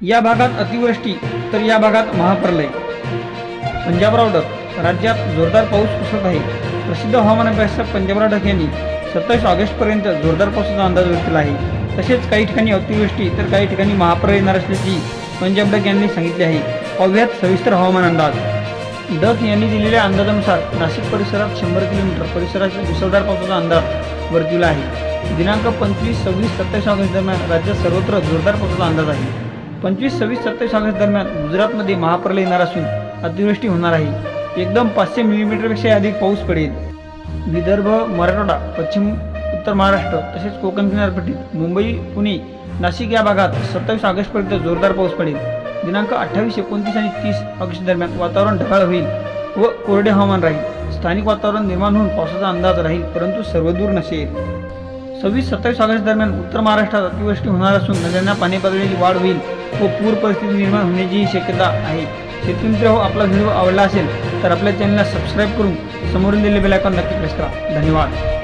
या भागात अतिवृष्टी तर या भागात महाप्रलय. पंजाबराव डक राज्यात जोरदार पाऊस कोसळत आहे. प्रसिद्ध हवामान अभ्यासक पंजाबराव डक यांनी सत्तावीस ऑगस्टपर्यंत जोरदार पावसाचा अंदाज व्यक्त आहे. तसेच काही ठिकाणी अतिवृष्टी तर काही ठिकाणी महाप्रलय येणार असल्याची पंजाब डक यांनी सांगितले आहे. पाहुयात सविस्तर हवामान अंदाज. डक यांनी दिलेल्या अंदाजानुसार नाशिक परिसरात शंभर किलोमीटर परिसराच्या मुसळधार पावसाचा अंदाज वर्तविला आहे. दिनांक पंचवीस सव्वीस सत्तावीस ऑगस्ट दरम्यान राज्यात सर्वत्र जोरदार पावसाचा अंदाज आहे. पंचवीस सव्वीस सत्तावीस ऑगस्ट दरम्यान गुजरातमध्ये महाप्रलय येणार असून अतिवृष्टी होणार आहे. एकदम पाचशे मिलीमीटरपेक्षा अधिक पाऊस पडेल. विदर्भ मराठवाडा पश्चिम उत्तर महाराष्ट्र तसेच कोकण किनारपट्टीत मुंबई पुणे नाशिक या भागात सत्तावीस ऑगस्टपर्यंत जोरदार पाऊस पडेल. दिनांक अठ्ठावीस एकोणतीस आणि तीस ऑगस्ट दरम्यान वातावरण ढगाळ होईल व कोरडे हवामान राहील. स्थानिक वातावरण निर्माण होऊन पावसाचा अंदाज राहील परंतु सर्वदूर नसेल. सव्वीस सत्तावीस ऑगस्ट दरम्यान उत्तर महाराष्ट्रात अतिवृष्टी होणार असून नद्यांना पाणी पातळीची वाढ होईल. व पूर परिस्थिती निर्माण होण्याचीही शक्यता आहे. शेतकरी मित्र हो आपला व्हिडिओ आवडला असेल तर आपल्या चॅनलला सबस्क्राईब करून समोरून दिलेले बेलायकॉन नक्की प्रेस करा. धन्यवाद.